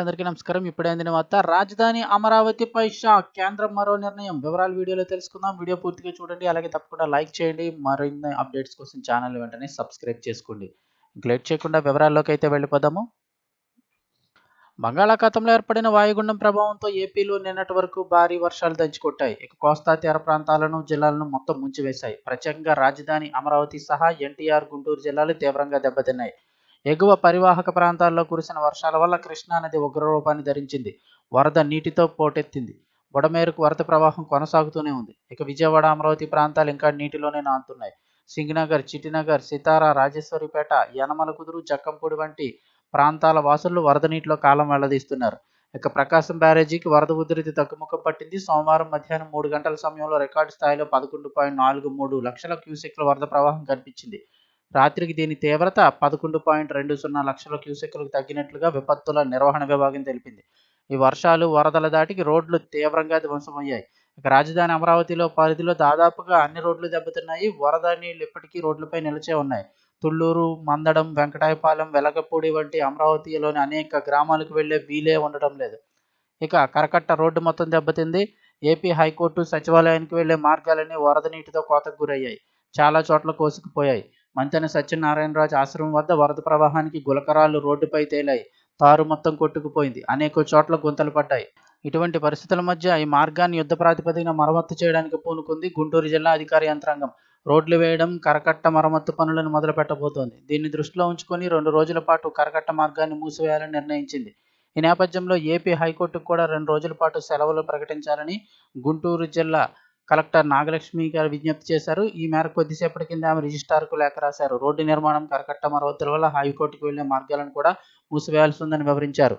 అందరికీ నమస్కారం. ఇప్పుడే అందిన వార్త రాజధాని అమరావతిపై షాక్. కేంద్రం మరో నిర్ణయం. వివరాలు వీడియోలో తెలుసుకుందాం. వీడియో పూర్తిగా చూడండి. అలాగే తప్పకుండా లైక్ చేయండి. మరిన్ని అప్డేట్స్ కోసం ఛానల్ వెంటనే సబ్స్క్రైబ్ చేసుకోండి. లేట్ చేయకుండా వివరాల్లోకి అయితే వెళ్ళిపోదాము. బంగాళాఖాతంలో ఏర్పడిన వాయుగుండం ప్రభావంతో ఏపీలో నిన్నటి వరకు భారీ వర్షాలు దంచుకొట్టాయి. ఇక కోస్తా తీర ప్రాంతాలను జిల్లాలను మొత్తం ముంచివేశాయి. ప్రత్యేకంగా రాజధాని అమరావతి సహా ఎన్టీఆర్ గుంటూరు జిల్లాలు తీవ్రంగా దెబ్బతిన్నాయి. ఎగువ పరివాహక ప్రాంతాల్లో కురిసిన వర్షాల వల్ల కృష్ణానది ఉగ్రరూపాన్ని ధరించింది. వరద నీటితో పోటెత్తింది. బుడమేరుకు వరద ప్రవాహం కొనసాగుతూనే ఉంది. ఇక విజయవాడ అమరావతి ప్రాంతాలు ఇంకా నీటిలోనే నానుతున్నాయి సింగనగర్ చిటినగర్ సితార రాజేశ్వరిపేట యనమల కుదురు జక్కంపూడి వంటి ప్రాంతాల వాసులు వరద నీటిలో కాలం వెళ్ళదీస్తున్నారు. ఇక ప్రకాశం బ్యారేజీకి వరద ఉధృతి తగ్గుముఖం పట్టింది. సోమవారం మధ్యాహ్నం మూడు గంటల సమయంలో రికార్డు స్థాయిలో పదకొండు పాయింట్ నాలుగు మూడు లక్షల క్యూసెక్ల వరద ప్రవాహం కనిపించింది. రాత్రికి దీని తీవ్రత పదకొండు పాయింట్ రెండు సున్నా లక్షల క్యూసెక్కులకు తగ్గినట్లుగా విపత్తుల నిర్వహణ విభాగం తెలిపింది. ఈ వర్షాలు వరదల దాటికి రోడ్లు తీవ్రంగా ధ్వంసమయ్యాయి. ఇక రాజధాని అమరావతిలో పరిధిలో దాదాపుగా అన్ని రోడ్లు దెబ్బతిన్నాయి. వరద నీళ్ళు ఇప్పటికీ రోడ్లపై నిలిచే ఉన్నాయి. తుళ్ళూరు మందడం వెంకటాయపాలెం వెలగపూడి వంటి అమరావతిలోని అనేక గ్రామాలకు వెళ్ళే వీలే ఉండటం లేదు. ఇక కరకట్ట రోడ్డు మొత్తం దెబ్బతింది. ఏపీ హైకోర్టు సచివాలయానికి వెళ్ళే మార్గాలన్నీ వరద నీటితో కోతకు గురయ్యాయి. చాలా చోట్ల కోసుకుపోయాయి. మంతెన సత్యనారాయణరాజు ఆశ్రమం వద్ద వరద ప్రవాహానికి గులకరాలు రోడ్డుపై తేలాయి. తారు మొత్తం కొట్టుకుపోయింది. అనేక చోట్ల గుంతలు పడ్డాయి. ఇటువంటి పరిస్థితుల మధ్య ఈ మార్గాన్ని యుద్ధ ప్రాతిపదికన మరమ్మతు చేయడానికి పూనుకుంది గుంటూరు జిల్లా అధికార యంత్రాంగం. రోడ్లు వేయడం కరకట్ట మరమ్మతు పనులను మొదలు పెట్టబోతోంది దీన్ని దృష్టిలో ఉంచుకొని రెండు రోజుల పాటు కరకట్ట మార్గాన్ని మూసివేయాలని నిర్ణయించింది. ఈ నేపథ్యంలో ఏపీ హైకోర్టుకు కూడా రెండు రోజుల పాటు సెలవులు ప్రకటించాలని గుంటూరు జిల్లా కలెక్టర్ నాగలక్ష్మి గారు విజ్ఞప్తి చేశారు. ఈ మేరకు కొద్దిసేపటి కింద ఆమె రిజిస్ట్రార్కు లేఖ రాశారు. రోడ్డు నిర్మాణం కరకట్ట మరమ్మతుల వల్ల హైకోర్టుకు వెళ్ళే మార్గాలను కూడా మూసివేయాల్సి ఉందని వివరించారు.